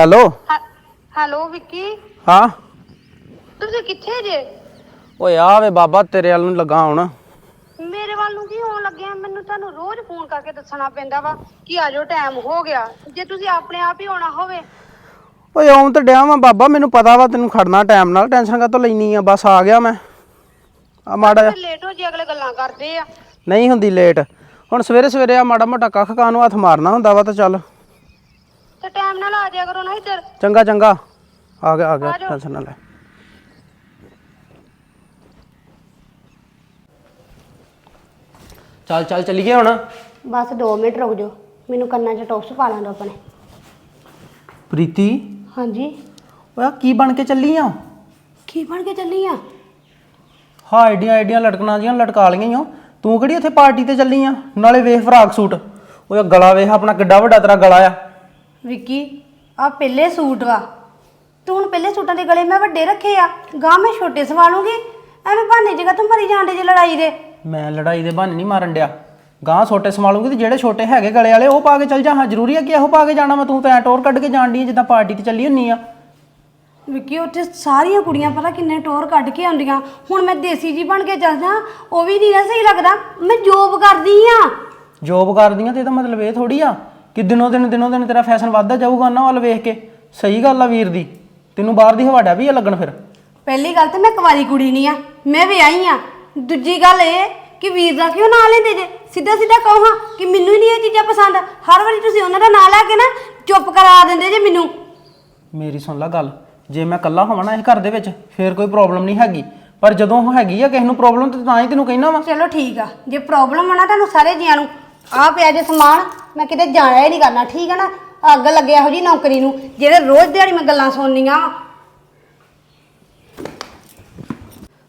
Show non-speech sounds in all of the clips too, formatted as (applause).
Hello. Hello Vicky. ਹਾਂ। ਤੁਸੀਂ ਕਿੱਥੇ ਜੇ? ਓਏ ਆ ਵੇ ਬਾਬਾ ਤੇਰੇ ਵੱਲ ਨੂੰ ਲੱਗਾ ਹੁਣ। ਮੇਰੇ ਵੱਲ ਨੂੰ ਕੀ ਹੋਣ ਲੱਗਿਆ? ਮੈਨੂੰ ਤੁਹਾਨੂੰ ਰੋਜ਼ ਫੋਨ ਕਰਕੇ ਦੱਸਣਾ ਪੈਂਦਾ ਵਾ ਕਿ ਆਜੋ ਟਾਈਮ ਹੋ ਗਿਆ। ਜੇ ਤੁਸੀਂ ਆਪਣੇ ਆਪ ਹੀ ਆਉਣਾ ਹੋਵੇ। ਓਏ ਆਉਂ ਤੇ ਡਿਆ ਵਾਂ ਬਾਬਾ ਮੈਨੂੰ ਪਤਾ ਵਾ ਤੈਨੂੰ ਖੜਨਾ ਟਾਈਮ ਨਾਲ। ਟੈਨਸ਼ਨ ਕਾਤੋਂ ਲੈਣੀ ਆ? ਬਸ ਆ ਗਿਆ ਮੈਂ। ਆ ਮਾੜਾ ਜਿਹਾ ਲੇਟ ਹੋ ਜੇ ਅਗਲੇ ਗੱਲਾਂ ਕਰਦੇ ਆ। ਨਹੀਂ ਹੁੰਦੀ ਲੇਟ ਹੁਣ ਸਵੇਰੇ ਸਵੇਰੇ ਆ ਮਾੜਾ ਮੋਟਾ ਕੱਖ ਖਾਣ ਨੂੰ ਹੱਥ ਮਾਰਨਾ ਹੁੰਦਾ ਵਾ ਤਾਂ ਚੱਲ। ਟਾਈਮ ਨਾਲ ਆ ਜਾਇਆ ਕਰੋ ਨਾ ਇੱਧਰ। ਚੰਗਾ ਚੰਗਾ। ਆ ਗਿਆ ਆ ਗਿਆ। ਟੈਨਸ਼ਨ ਨਾ ਲੈ। ਚੱਲ ਚੱਲ ਚੱਲੀਏ ਹੁਣ। ਬਸ 2 ਮਿੰਟ ਰੁਕ ਜਾਓ। ਮੈਨੂੰ ਕੰਨਾਂ 'ਚ ਟੌਪਸ ਪਾ ਲੈਣ ਦਿਓ ਆਪਣੇ। ਪ੍ਰੀਤੀ? ਹਾਂਜੀ। ਓਏ ਆਹ ਕੀ ਬਣ ਕੇ ਚੱਲੀ ਆ? ਕੀ ਬਣ ਕੇ ਚੱਲੀ ਆ? ਹਾਂ ਆਈਡੀਆਂ ਆਈਡੀਆਂ ਲਟਕਣਾ ਜੀਆਂ ਲਟਕਾ ਲਈਆਂ ਈ ਓ। ਤੂੰ ਕਿਹੜੀ ਉੱਥੇ ਪਾਰਟੀ ਤੇ ਚੱਲੀ ਆ? ਨਾਲੇ ਵੇਖ ਫਰਾਕ ਸੂਟ। ਓਏ ਗਲਾ ਵੇਖ ਆਪਣਾ ਕਿੱਡਾ ਵੱਡਾ ਤੇਰਾ ਗਲਾ ਆ। ਵਿੱਕੀ ਆ ਪਹਿਲੇ ਸੂਟ ਵਾ। ਤੂੰ ਹੁਣ ਪਹਿਲੇ ਸੂਟਾਂ ਦੇ ਗਲੇ ਮੈਂ ਵੱਡੇ ਰੱਖੇ ਆ। ਗਾਂ ਮੈਂ ਛੋਟੇ ਸਵਾ ਲੂੰਗੀ ਐਵੇਂ ਬਹਾਨੇ ਜਗ੍ਹਾ ਤੋਂ ਮਰੀ ਜਾਂਦੇ ਜੇ ਲੜਾਈ ਦੇ। ਮੈਂ ਲੜਾਈ ਦੇ ਬਹਾਨੇ ਨਹੀਂ ਮਾਰਨ ਡਿਆ। ਗਾਂ ਛੋਟੇ ਸੰਭਾਲੂਗੀ ਤੇ ਜਿਹੜੇ ਛੋਟੇ ਹੈਗੇ ਗਲੇ ਵਾਲੇ ਉਹ ਪਾ ਕੇ ਚੱਲ ਜਾ। ਹਾਂ ਜ਼ਰੂਰੀ ਆ ਕਿ ਇਹੋ ਪਾ ਕੇ ਜਾਣਾ ਮੈਂ ਤੂੰ ਤਾਂ ਐਂ ਟੋਰ ਕੱਢ ਕੇ ਜਾਣ ਡਈ ਆਂ ਜਿੱਦਾਂ ਪਾਰਟੀ ਤੇ ਚੱਲੀ ਹੁੰਨੀ ਆ। ਵਿੱਕੀ ਉੱਥੇ ਸਾਰੀਆਂ ਕੁੜੀਆਂ ਪਤਾ ਕਿੰਨੇ ਟੋਰ ਕੱਢ ਕੇ ਆਉਂਦੀਆਂ। ਹੁਣ ਮੈਂ ਦੇਸੀ ਜੀ ਬਣ ਕੇ ਚੱਲ ਜਾ। ਉਹ ਵੀ ਨਹੀਂ ਨਾ ਸਹੀ ਲੱਗਦਾ। ਮੈਂ ਜੋਬ ਕਰਦੀ ਆ। ਜੋਬ ਕਰਦੀਆਂ ਤੇ ਇਹਦਾ ਮਤਲਬ ਇਹ ਥੋੜੀ ਆ। ਕਿ ਦਿਨੋਂ ਦਿਨ ਦਿਨੋਂ ਦਿਨ ਤੇਰਾ ਫੈਸ਼ਨ ਵੱਧਦਾ ਜਾਊਗਾ ਉਹਨਾਂ ਵੱਲ ਵੇਖ ਕੇ। ਸਹੀ ਗੱਲ ਆ ਵੀਰ ਦੀ। ਤੈਨੂੰ ਬਾਹਰ ਦੀ ਹਵਾੜਾ ਵੀ ਆ ਲੱਗਣ ਫਿਰ। ਪਹਿਲੀ ਗੱਲ ਤੇ ਮੈਂ ਕੁਵਾਰੀ ਕੁੜੀ ਨਹੀਂ ਆ ਮੈਂ ਵਿਆਹੀ ਆ। ਦੂਜੀ ਗੱਲ ਇਹ ਕਿ ਵੀਰ ਦਾ ਕਿਉਂ ਨਾਂ ਲੈਂਦੇ ਜੇ? ਸਿੱਧਾ ਸਿੱਧਾ ਕਹੋ ਹਾਂ ਕਿ ਮੈਨੂੰ ਹੀ ਨਹੀਂ ਇਹ ਚੀਜ਼ਾਂ ਪਸੰਦ। ਹਰ ਵਾਰੀ ਤੁਸੀਂ ਉਹਨਾਂ ਦਾ ਨਾਂ ਲੈ ਕੇ ਨਾ ਚੁੱਪ ਕਰਾ ਦਿੰਦੇ ਜੇ ਮੈਨੂੰ। ਮੇਰੀ ਸੁਣ ਲੈ ਗੱਲ। ਜੇ ਮੈਂ ਇਕੱਲਾ ਹੋਵਾਂ ਨਾ ਇਸ ਘਰ ਦੇ ਵਿੱਚ ਫੇਰ ਕੋਈ ਪ੍ਰੋਬਲਮ ਨਹੀਂ ਹੈਗੀ। ਪਰ ਜਦੋਂ ਉਹ ਹੈਗੀ ਆ ਕਿਸੇ ਨੂੰ ਪ੍ਰੋਬਲਮ ਤੇ ਤਾਂ ਹੀ ਤੈਨੂੰ ਕਹਿਣਾ ਵਾ। ਚਲੋ ਠੀਕ ਆ। ਜੇ ਪ੍ਰੋਬਲਮ ਆ ਨਾ ਤੁਹਾਨੂੰ ਸਾਰੇ ਜੀਆਂ ਨੂੰ ਆ ਪਿਆ ਜੇ ਸਮਾਨ, ਮੈਂ ਕਿਤੇ ਜਾਣਾ ਹੀ ਨਹੀਂ ਕਰਨਾ, ਠੀਕ ਆ ਨਾ? ਅੱਗ ਲੱਗੇ ਇਹੋ ਜੀ ਨੌਕਰੀ ਨੂੰ, ਜਿਹੜੇ ਰੋਜ਼ ਦਿਹਾੜੀ ਮੈਂ ਗੱਲਾਂ ਸੁਣਨੀਆਂ।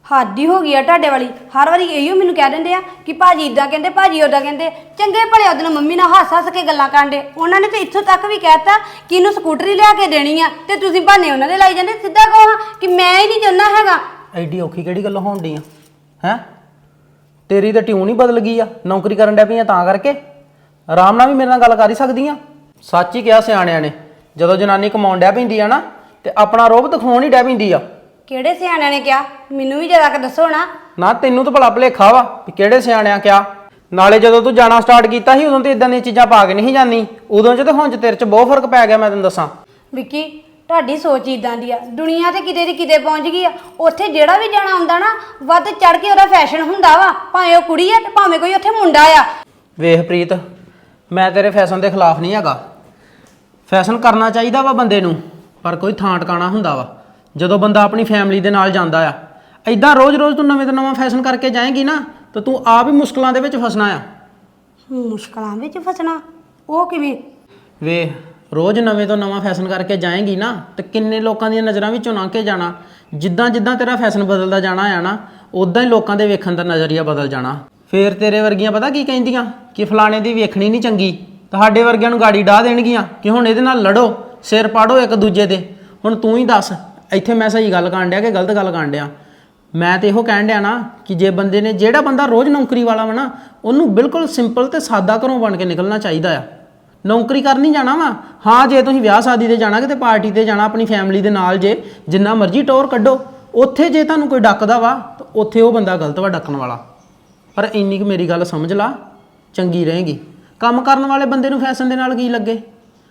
ਹੱਦ ਹੀ ਹੋ ਗਈ ਆ ਤੁਹਾਡੇ ਵਾਲੀ। ਹਰ ਵਾਰੀ ਇਹੋ ਮੈਨੂੰ ਕਹਿ ਦਿੰਦੇ ਆ ਕਿ ਭਾਜੀ ਇਦਾਂ ਕਹਿੰਦੇ, ਭਾਜੀ ਉਦਾਂ ਕਹਿੰਦੇ। ਚੰਗੇ ਭਲੇ ਉਹਦੇ ਨਾਲ ਮੰਮੀ ਨਾਲ ਹੱਸ ਹੱਸ ਕੇ ਗੱਲਾਂ ਕਰਦੇ ਉਹਨਾਂ ਨੇ ਤੇ ਇੱਥੋਂ ਤੱਕ ਵੀ ਕਹਿਤਾ ਕਿ ਇਹਨੂੰ ਸਕੂਟਰੀ ਲਿਆ ਕੇ ਦੇਣੀ ਆ ਤੇ ਤੁਸੀਂ ਬਹਾਨੇ ਉਹਨਾਂ ਦੇ ਲਾਈ ਜਾਂਦੇ। ਸਿੱਧਾ ਕਹੋ ਹਾਂ ਕਿ ਮੈਂ ਹੀ ਨਹੀਂ ਚਾਹੁੰਦਾ ਹੈਗਾ। ਐਡੀ ਔਖੀ ਕਿਹੜੀ ਗੱਲ ਹੋਣ ਡਈ ਆ? ਹੈ? ਤੇਰੀ ਤਾਂ ਟਿਊਨ ਹੀ ਬਦਲ ਗਈ ਆ ਨੌਕਰੀ ਕਰਨ ਡੈ ਪਈ ਆ ਤਾਂ ਕਰਕੇ। ਆਰਾਮ ਨਾਲ ਵੀ ਮੇਰੇ ਨਾਲ ਗੱਲ ਕਰ ਹੀ ਸਕਦੀ ਆ ਸੱਚ ਹੀ ਕਿਹਾ ਸਿਆਣਿਆਂ ਨੇ ਜਦੋਂ ਜਨਾਨੀ ਕਮਾਉਣ ਡੈ ਪੈਂਦੀ ਆ ਨਾ ਤੇ ਆਪਣਾ ਰੋਬ ਦਿਖਾਉਣ ਹੀ ਡੈ ਪੈਂਦੀ ਆ। ਕਿਹੜੇ ਸਿਆਣਿਆਂ ਨੇ ਕਿਹਾ? ਮੈਨੂੰ ਵੀ ਜਰਾ ਕਿ ਦੱਸੋ ਨਾ। ਨਾ ਤੈਨੂੰ ਤਾਂ ਭਲਾ ਭਲੇਖਾ ਵਾ ਵੀ ਕਿਹੜੇ ਸਿਆਣਿਆਂ ਕਿਹਾ। ਨਾਲੇ ਜਦੋਂ ਤੂੰ ਜਾਣਾ ਸਟਾਰਟ ਕੀਤਾ ਸੀ ਉਦੋਂ ਤੇ ਇਦਾਂ ਦੀਆਂ ਚੀਜ਼ਾਂ ਪਾ ਕੇ ਨਹੀਂ ਜਾਂਦੀ। ਉਦੋਂ ਚ ਤੇ ਹੁਣ ਚ ਤੇਰੇ ਚ ਬਹੁਤ ਫ਼ਰਕ ਪੈ ਗਿਆ ਮੈਂ ਤੈਨੂੰ ਦੱਸਾਂ। ਵਿੱਕੀ ਤੁਹਾਡੀ ਸੋਚ ਇਦਾਂ ਦੀ ਆ। ਦੁਨੀਆ ਤੇ ਕਿਤੇ ਦੀ ਕਿਤੇ ਪਹੁੰਚ ਗਈ ਆ। ਉੱਥੇ ਜਿਹੜਾ ਵੀ ਜਾਣਾ ਹੁੰਦਾ ਨਾ ਵੱਧ ਚੜ ਕੇ ਉਹਦਾ ਫੈਸ਼ਨ ਹੁੰਦਾ ਵਾ। ਭਾਵੇਂ ਉਹ ਕੁੜੀ ਆ ਤੇ ਭਾਵੇਂ ਕੋਈ ਉੱਥੇ ਮੁੰਡਾ ਆ। ਵੇਖ ਪ੍ਰੀਤ ਮੈਂ ਤੇਰੇ ਫੈਸ਼ਨ ਦੇ ਖਿਲਾਫ ਨਹੀਂ ਹੈਗਾ। ਫੈਸ਼ਨ ਕਰਨਾ ਚਾਹੀਦਾ ਵਾ ਬੰਦੇ ਨੂੰ ਪਰ ਕੋਈ ਥਾਂ ਟਿਕਾਣਾ ਹੁੰਦਾ ਵਾ। ਜਦੋਂ ਬੰਦਾ ਆਪਣੀ ਫੈਮਿਲੀ ਦੇ ਨਾਲ ਜਾਂਦਾ ਆ। ਐਦਾਂ ਰੋਜ਼-ਰੋਜ਼ ਤੂੰ ਨਵੇਂ ਤੋਂ ਨਵਾਂ ਫੈਸ਼ਨ ਕਰਕੇ ਜਾਏਂਗੀ ਨਾ ਤਾਂ ਤੂੰ ਆਪ ਹੀ ਮੁਸ਼ਕਲਾਂ ਦੇ ਵਿੱਚ ਫਸਣਾ ਆ। ਮੁਸ਼ਕਲਾਂ ਵਿੱਚ ਫਸਣਾ? ਉਹ ਕਿਵੇਂ? ਵੇ ਰੋਜ਼ ਨਵੇਂ ਤੋਂ ਨਵਾਂ ਫੈਸ਼ਨ ਕਰਕੇ ਜਾਏਂਗੀ ਨਾ, ਤੇ ਕਿੰਨੇ ਲੋਕਾਂ ਦੀਆਂ ਨਜ਼ਰਾਂ ਵਿੱਚੋਂ ਲੰਘ ਕੇ ਜਾਣਾ? ਜਿੱਦਾਂ ਜਿੱਦਾਂ ਤੇਰਾ ਫੈਸ਼ਨ ਬਦਲਦਾ ਜਾਣਾ ਆ ਨਾ ਉਦਾਂ ਹੀ ਲੋਕਾਂ ਦੇ ਵੇਖਣ ਦਾ ਨਜ਼ਰੀਆ ਬਦਲ ਜਾਣਾ। ਫੇਰ ਤੇਰੇ ਵਰਗੀਆਂ ਪਤਾ ਕੀ ਕਹਿੰਦੀਆਂ? ਕਿ ਫਲਾਣੇ ਦੀ ਵੇਖਣੀ ਨਹੀਂ ਚੰਗੀ, ਤੁਹਾਡੇ ਵਰਗਿਆਂ ਨੂੰ ਗਾੜੀ ਡਾਹ ਦੇਣਗੀਆਂ ਕਿ ਹੁਣ ਇਹਦੇ ਨਾਲ ਲੜੋ, ਸਿਰ ਪਾੜੋ ਇੱਕ ਦੂਜੇ ਦੇ ਹੁਣ ਤੂੰ ਹੀ ਦੱਸ, ਇੱਥੇ ਮੈਂ ਸਹੀ ਗੱਲ ਕਰਨ ਡਿਆ ਕਿ ਗਲਤ ਗੱਲ ਕਰਨ ਡਿਆ? ਮੈਂ ਤੇ ਇਹੋ ਕਹਿਣ ਡਿਆ ਨਾ ਕਿ ਜੇ ਬੰਦੇ ਨੇ, ਜਿਹੜਾ ਬੰਦਾ ਰੋਜ਼ ਨੌਕਰੀ ਵਾਲਾ ਵਾ ਨਾ, ਉਹਨੂੰ ਬਿਲਕੁਲ ਸਿੰਪਲ ਤੇ ਸਾਦਾ ਘਰੋਂ ਬਣ ਕੇ ਨਿਕਲਣਾ ਚਾਹੀਦਾ ਆ। ਨੌਕਰੀ ਕਰਨੀ ਜਾਣਾ ਵਾ। ਹਾਂ, ਜੇ ਤੁਸੀਂ ਵਿਆਹ ਸ਼ਾਦੀ ਤੇ ਜਾਣਾ, ਕਿਤੇ ਪਾਰਟੀ ਤੇ ਜਾਣਾ, ਆਪਣੀ ਫੈਮਿਲੀ ਦੇ ਨਾਲ ਜੇ, ਜਿੰਨਾ ਮਰਜ਼ੀ ਟੌਰ ਕੱਢੋ। ਉੱਥੇ ਜੇ ਤੁਹਾਨੂੰ ਕੋਈ ਡੱਕਦਾ ਵਾ, ਤਾਂ ਉੱਥੇ ਉਹ ਬੰਦਾ ਗਲਤ ਵਾ ਡੱਕਣ ਵਾਲਾ। ਪਰ ਇੰਨੀ ਕੁ ਮੇਰੀ ਗੱਲ ਸਮਝ ਲਾ, ਚੰਗੀ ਰਹੇਗੀ। ਕੰਮ ਕਰਨ ਵਾਲੇ ਬੰਦੇ ਨੂੰ ਫੈਸ਼ਨ ਦੇ ਨਾਲ ਕੀ ਲੱਗੇ?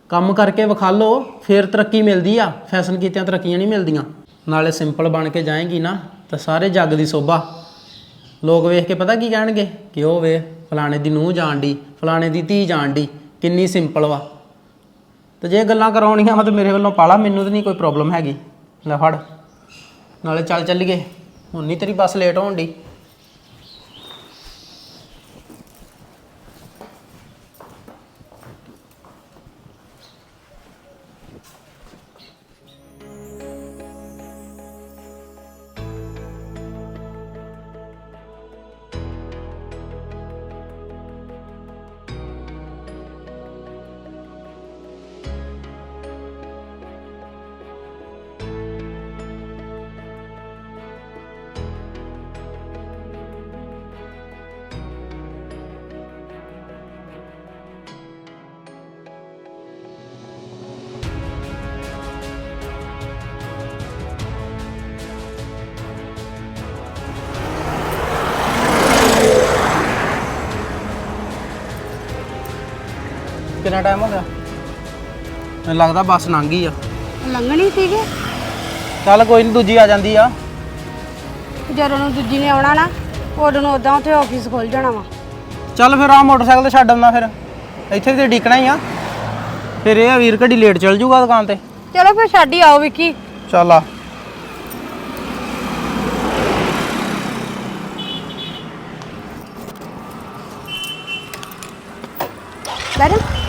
ਕੰਮ ਕਰਕੇ ਵਿਖਾ ਲਓ, ਫੇਰ ਤਰੱਕੀ ਮਿਲਦੀ ਆ। ਫੈਸ਼ਨ ਕੀਤਿਆਂ ਤਰੱਕੀਆਂ ਨਹੀਂ ਮਿਲਦੀਆਂ। ਨਾਲੇ ਸਿੰਪਲ ਬਣ ਕੇ ਜਾਏਗੀ ਨਾ, ਤਾਂ ਸਾਰੇ ਜੱਗ ਦੀ ਸੋਭਾ। ਲੋਕ ਵੇਖ ਕੇ ਪਤਾ ਕੀ ਕਹਿਣਗੇ? ਕਿ ਉਹ ਵੇ, ਫਲਾਣੇ ਦੀ ਨੂੰਹ ਜਾਣ ਦੀ ਫਲਾਣੇ ਦੀ ਧੀ ਜਾਣ ਦੀ ਕਿੰਨੀ ਸਿੰਪਲ ਵਾ। ਤੇ ਜੇ ਗੱਲਾਂ ਕਰਾਉਣੀਆਂ ਵਾ ਤੇ ਮੇਰੇ ਵੱਲੋਂ ਪਾਲਾ, ਮੈਨੂੰ ਤਾਂ ਨਹੀਂ ਕੋਈ ਪ੍ਰੋਬਲਮ ਹੈਗੀ। ਲੈ ਫੜ। ਨਾਲੇ ਚੱਲ ਚੱਲੀਏ। ਹੁਣ ਨਹੀਂ ਤੇਰੀ ਬੱਸ ਲੇਟ ਹੋਣ ਦੀ ਕਿੰਨਾ ਟਾਈਮ ਹੋ ਗਿਆ? ਮੈਨੂੰ ਲੱਗਦਾ ਬੱਸ ਲੰਘ ਗਈ ਆ। ਲੰਘਣੀ ਸੀਗੇ। ਚੱਲ ਕੋਈ ਨਹੀਂ ਦੂਜੀ ਆ ਜਾਂਦੀ ਆ। ਜਦੋਂ ਨੂੰ ਦੂਜੀ ਨੇ ਆਉਣਾ ਨਾ ਉਦੋਂ ਨੂੰ ਉਦਾਂ ਉੱਥੇ ਆਫਿਸ ਖੁੱਲ ਜਾਣਾ ਵਾ। ਚੱਲ ਫਿਰ ਆ ਮੋਟਰਸਾਈਕਲ ਤੇ ਛੱਡ ਆਉਂਦਾ ਫਿਰ। ਇੱਥੇ ਤੇ ਡੀਕਣਾ ਹੀ ਆ। ਫਿਰ ਇਹ ਆ ਵੀਰ ਘੜੀ ਲੇਟ ਚੱਲ ਜੂਗਾ ਦੁਕਾਨ ਤੇ। ਚਲੋ ਫਿਰ ਛੱਡ ਹੀ ਆਓ ਵਿੱਕੀ। ਚੱਲ ਆ। ਬੈਠ।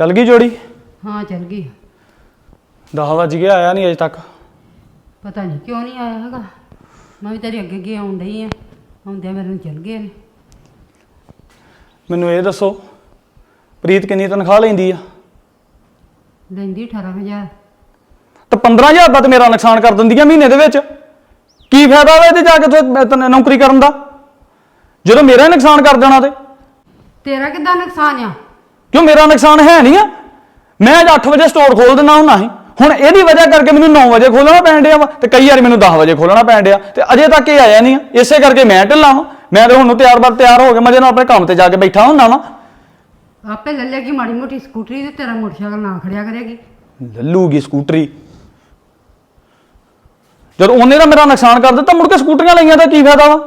ਚੱਲ ਗਈ ਜੋੜੀ? ਹਾਂ ਚੱਲ ਗਈ। 10 ਵਜ ਗਿਆ ਆਇਆ ਨਹੀਂ ਅਜੇ ਤੱਕ। ਪਤਾ ਨਹੀਂ ਕਿਉਂ ਨਹੀਂ ਆਇਆ ਹੈਗਾ। ਮੈਂ ਵੀ ਤੇਰੇ ਅੱਗੇ ਅੱਗੇ ਆਉਣ ਡਈ ਆ। ਆਉਂਦਿਆਂ ਮੇਰੇ ਨੂੰ ਚੱਲ ਗਏ ਨੇ। ਮੈਨੂੰ ਇਹ ਦੱਸੋ ਪ੍ਰੀਤ ਕਿੰਨੀ ਤਨਖਾਹ ਲੈਂਦੀ ਆ? ਲੈਂਦੀ 18000 ਤੇ 15000 ਦਾ ਤੇ ਮੇਰਾ ਨੁਕਸਾਨ ਕਰ ਦਿੰਦੀ ਆ ਮਹੀਨੇ ਦੇ ਵਿੱਚ? ਕੀ ਫਾਇਦਾ ਵਾ ਇਹਦੇ ਜਾ ਕੇ ਉੱਥੇ ਮੈਂ ਤੈਨੂੰ ਨੌਕਰੀ ਕਰਨ ਦਾ? ਜਦੋਂ ਮੇਰਾ ਹੀ ਨੁਕਸਾਨ ਕਰ ਦੇਣਾ ਤੇ। ਤੇਰਾ ਕਿੱਦਾਂ ਨੁਕਸਾਨ ਆ? ਕਿਉਂ ਮੇਰਾ ਨੁਕਸਾਨ ਹੈ ਨਹੀਂ ਆ? ਮੈਂ ਅੱਜ 8 ਵਜੇ ਸਟੋਰ ਖੋਲ ਦਿੰਦਾ ਹੁੰਦਾ ਸੀ। ਹੁਣ ਇਹਦੀ ਵਜ੍ਹਾ ਕਰਕੇ ਮੈਨੂੰ 9 ਵਜੇ ਖੋਲਣਾ ਪੈਣ ਡਿਆ ਵਾ ਤੇ ਕਈ ਵਾਰੀ ਮੈਨੂੰ 10 ਵਜੇ ਖੋਲਣਾ ਪੈਣ ਡਿਆ। ਤੇ ਅਜੇ ਤੱਕ ਇਹ ਆਇਆ ਨਹੀਂ ਆ। ਇਸੇ ਕਰਕੇ ਮੈਂ ਢਿੱਲਾ ਵਾਂ। ਮੈਂ ਤੇ ਹੁਣ ਨੂੰ ਤਿਆਰ ਬਰ ਤਿਆਰ ਹੋ ਕੇ ਮਜੇ ਨਾਲ ਆਪਣੇ ਕੰਮ ਤੇ ਜਾ ਕੇ ਬੈਠਾ ਹੁੰਦਾ ਵਾਂ। ਆਪੇ ਲੈ ਲੇਗੀ ਮਾੜੀ ਮੋਟੀ ਸਕੂਟਰੀ ਤੇ ਤੇਰਾ ਮੋਟਰਸਾਈਕਲ ਨਾ ਖੜਿਆ ਕਰੇਗੀ। ਲੱਲੂਗੀ ਸਕੂਟਰੀ। ਜਦ ਉਹਨੇ ਤਾਂ ਮੇਰਾ ਨੁਕਸਾਨ ਕਰ ਦਿੱਤਾ ਮੁੜ ਕੇ ਸਕੂਟਰੀਆਂ ਲਈਆਂ ਤਾਂ ਕੀ ਫਾਇਦਾ ਵਾ?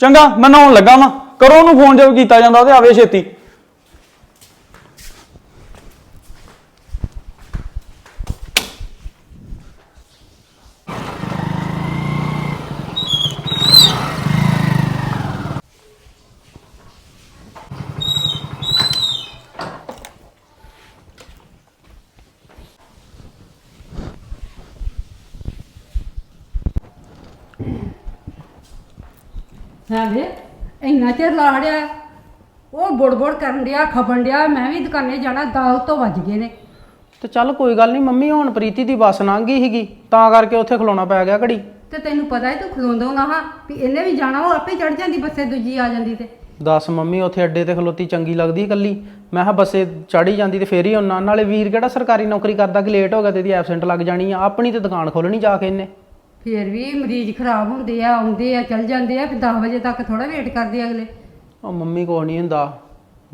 ਚੰਗਾ ਮੈਂ ਨਹਾਉਣ ਲੱਗਾ ਵਾਂ। ਕਰੋ ਉਹਨੂੰ ਫੋਨ ਜੇ ਕੀਤਾ ਜਾਂਦਾ ਤੇ ਆਵੇ ਛੇਤੀ। ਹਾਂ ਵੇ ਇੰਨਾ ਚਿਰ ਲਾੜਿਆ ਉਹ ਬੁੜ-ਬੁੜ ਕਰਨ ਡਿਆ ਖਪਣ ਡਿਆ ਮੈਂ ਵੀ ਦੁਕਾਨੇ ਜਾਣਾ ਦਾਲ ਤੋਂ ਵੱਜ ਗਏ ਨੇ। ਤੇ ਚੱਲ ਕੋਈ ਗੱਲ ਨਹੀਂ ਮੰਮੀ ਹੁਣ ਪ੍ਰੀਤੀ ਦੀ ਬੱਸ ਲੰਘ ਗਈ ਸੀਗੀ ਤਾਂ ਕਰਕੇ ਉੱਥੇ ਖਲੋਣਾ ਪੈ ਗਿਆ ਘੜੀ। ਤੇ ਤੈਨੂੰ ਪਤਾ ਹੈ ਤੂੰ ਖਲੋਂਦੋਗਾ ਹਾਂ ਵੀ ਇਹਨੇ ਵੀ ਜਾਣਾ ਉਹ ਆਪੇ ਚੜ ਜਾਂਦੀ ਬੱਸੇ ਦੂਜੀ ਆ ਜਾਂਦੀ ਤੇ। ਦੱਸ ਮੰਮੀ ਉੱਥੇ ਅੱਡੇ ਤੇ ਖਲੋਤੀ ਚੰਗੀ ਲੱਗਦੀ ਇਕੱਲੀ। ਮੈਂ ਕਿਹਾ ਬੱਸੇ ਚੜੀ ਜਾਂਦੀ ਤੇ ਫੇਰ ਹੀ ਉਹਨਾਂ ਨਾਲੇ ਵੀਰ ਕਿਹੜਾ ਸਰਕਾਰੀ ਨੌਕਰੀ ਕਰਦਾ ਕਿ ਲੇਟ ਹੋ ਗਿਆ ਤੇ ਇਹਦੀ ਐਬਸੈਂਟ ਲੱਗ ਜਾਣੀ ਆ ਆਪਣੀ ਤੇ ਦੁਕਾਨ ਖੋਲਣੀ ਜਾ ਕੇ ਇਹਨੇ। ਫੇਰ ਵੀ ਮਰੀਜ਼ ਖਰਾਬ ਹੁੰਦੇ ਆ ਆਉਂਦੇ ਆ ਚੱਲ ਜਾਂਦੇ ਆ ਫਿਰ 10 ਵਜੇ ਤੱਕ ਥੋੜਾ ਵੇਟ ਕਰਦੇ ਆ ਅਗਲੇ। ਉਹ ਮੰਮੀ ਕੋਲ ਨਹੀਂ ਹੁੰਦਾ।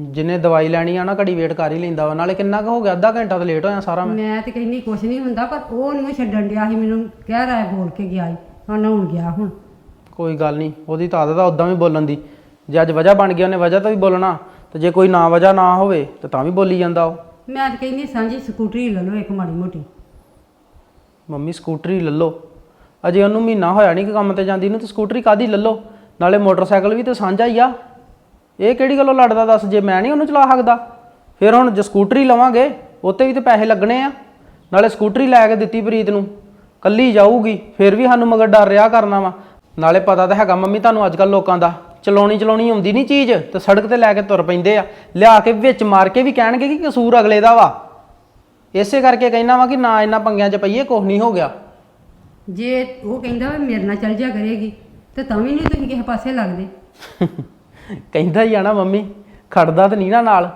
ਜਿੰਨੇ ਦਵਾਈ ਲੈਣੀ ਆ ਨਾ ਘੜੀ ਵੇਟ ਕਰ ਹੀ ਲੈਂਦਾ ਵਾ। ਨਾਲੇ ਕਿੰਨਾ ਕੁ ਹੋ ਗਿਆ ਅੱਧਾ ਘੰਟਾ ਤਾਂ ਲੇਟ ਹੋਇਆ ਸਾਰਾ ਮੈਂ। ਮੈਂ ਤੇ ਕਹਿੰਦੀ ਕੁਛ ਨਹੀਂ ਹੁੰਦਾ ਪਰ ਉਹ ਨਹੀਂ ਛੱਡਣ ਡਿਆ ਸੀ ਮੈਨੂੰ। ਕਹਿ ਰਿਹਾ ਬੋਲ ਕੇ ਗਿਆ ਸੀ। ਹਾਂ ਨਹਾਉਣ ਗਿਆ ਹੁਣ। ਕੋਈ ਗੱਲ ਨਹੀਂ ਉਹਦੀ ਤਾਂ ਆਦਤ ਆ ਉਦਾਂ ਵੀ ਬੋਲਣ ਦੀ। ਜੇ ਅੱਜ ਵਜ੍ਹਾ ਬਣ ਗਈ ਉਹਨੇ ਵਜ੍ਹਾ ਤੋਂ ਵੀ ਬੋਲਣਾ। ਤੇ ਜੇ ਕੋਈ ਨਾ ਵਜ੍ਹਾ ਨਾ ਹੋਵੇ ਤਾਂ ਤਾਂ ਵੀ ਬੋਲੀ ਜਾਂਦਾ ਉਹ। ਮੈਂ ਤੇ ਕਹਿੰਦੀ ਸਾਂਝੀ ਸਕੂਟਰੀ ਲੈ ਲਓ ਇੱਕ ਮਾੜੀ ਮੋਟੀ। ਮੰਮੀ ਸਕੂਟਰੀ ਲੱਲੋ ਅਜੇ ਉਹਨੂੰ ਮਹੀਨਾ ਹੋਇਆ ਨਹੀਂ ਕਿ ਕੰਮ ਤੇ ਜਾਂਦੀ ਨੂੰ ਤੇ ਸਕੂਟਰੀ ਕਾਦੀ ਲੱਲੋ? ਨਾਲੇ ਮੋਟਰਸਾਈਕਲ ਵੀ ਤੇ ਸਾਂਝਾ ਹੀ ਆ। ਇਹ ਕਿਹੜੀ ਗੱਲੋਂ ਲੜਦਾ ਦੱਸ, ਜੇ ਮੈਂ ਨਹੀਂ ਉਹਨੂੰ ਚਲਾ ਸਕਦਾ? ਫਿਰ ਹੁਣ ਜੇ ਸਕੂਟਰੀ ਲਵਾਂਗੇ ਉੱਤੇ ਵੀ ਤੇ ਪੈਸੇ ਲੱਗਣੇ ਆ। ਨਾਲੇ ਸਕੂਟਰੀ ਲੈ ਕੇ ਦਿੱਤੀ ਪ੍ਰੀਤ ਨੂੰ। ਕੱਲੀ ਜਾਊਗੀ, ਫਿਰ ਵੀ ਸਾਨੂੰ ਮਗਰ ਡਰ ਰਿਹਾ ਕਰਨਾ ਵਾ। ਨਾਲੇ ਪਤਾ ਤਾਂ ਹੈਗਾ ਮੰਮੀ ਤੁਹਾਨੂੰ ਅੱਜ ਕੱਲ ਲੋਕਾਂ ਦਾ ਚਲਾਉਣੀ ਚਲਾਉਣੀ ਹੁੰਦੀ ਨਹੀਂ ਚੀਜ਼, ਤੇ ਸੜਕ ਤੇ ਲੈ ਕੇ ਤੁਰ ਪੈਂਦੇ ਆ। ਲਿਆ ਕੇ ਵਿੱਚ ਮਾਰ ਕੇ ਵੀ ਕਹਿਣਗੇ ਕਿ ਕਸੂਰ ਅਗਲੇ ਦਾ ਵਾ। ਇਸੇ ਕਰਕੇ ਕਹਿਣਾ ਵਾ ਕਿ ਨਾ ਇੰਨਾ ਪੰਗਿਆਂ 'ਚ ਪਈਏ ਕੁਝ ਨਹੀਂ ਹੋ ਗਿਆ। ਜੇ ਉਹ ਕਹਿੰਦਾ ਵੀ ਮੇਰੇ ਨਾਲ ਚੱਲ ਜਾ ਕਰੇਗੀ ਤੇ ਤਾਂ ਵੀ ਨਹੀਂ ਤੁਸੀਂ ਕਿਸੇ ਪਾਸੇ ਲੱਗਦੇ। (laughs) ਕਹਿੰਦਾ ਹੀ ਆ ਨਾ ਮੰਮੀ ਖੜਦਾ ਤੇ ਨਹੀਂ ਨਾ ਨਾਲ।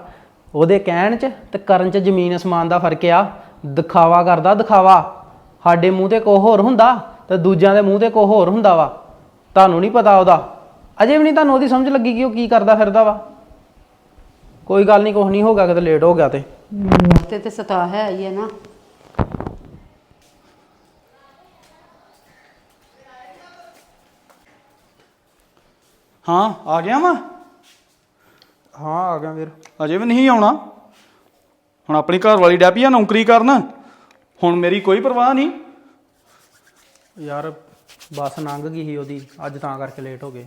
ਉਹਦੇ ਕਹਿਣ 'ਚ ਤੇ ਕਰਨ 'ਚ ਜ਼ਮੀਨ ਅਸਮਾਨ ਦਾ ਫ਼ਰਕ ਆ। ਦਿਖਾਵਾ ਕਰਦਾ ਦਿਖਾਵਾ। ਸਾਡੇ ਮੂੰਹ ਤੇ ਕੋ ਹੋਰ ਹੁੰਦਾ ਤੇ ਦੂਜਿਆਂ ਦੇ ਮੂੰਹ ਤੇ ਕੋ ਹੋਰ ਹੁੰਦਾ ਵਾ। ਤੁਹਾਨੂੰ ਨਹੀਂ ਪਤਾ ਉਹਦਾ। ਅਜੇ ਵੀ ਨਹੀਂ ਤੁਹਾਨੂੰ ਉਹਦੀ ਸਮਝ ਲੱਗੀ ਕਿ ਉਹ ਕੀ ਕਰਦਾ ਫਿਰਦਾ ਵਾ। ਕੋਈ ਗੱਲ ਨਹੀਂ ਕੁਛ ਨਹੀਂ ਹੋਗਾ ਕਿਤੇ ਲੇਟ ਹੋ ਗਿਆ ਤੇ। ਤੇ ਤੇ ਸਤਾ ਹੈ ਹੀ ਹੈ ਨਾ। ਹਾਂ ਆ ਗਿਆ ਵਾ? ਹਾਂ ਆ ਗਿਆ ਵੀਰ। ਅਜੇ ਵੀ ਨਹੀਂ ਆਉਣਾ। ਹੁਣ ਆਪਣੀ ਘਰ ਵਾਲੀ ਡੈਪੀ ਆ ਨੌਕਰੀ ਕਰਨ। ਹੁਣ ਮੇਰੀ ਕੋਈ ਪਰਵਾਹ ਨਹੀਂ। ਯਾਰ ਬੱਸ ਲੰਘ ਗਈ ਸੀ ਉਹਦੀ ਅੱਜ ਤਾਂ ਕਰਕੇ ਲੇਟ ਹੋ ਗਏ।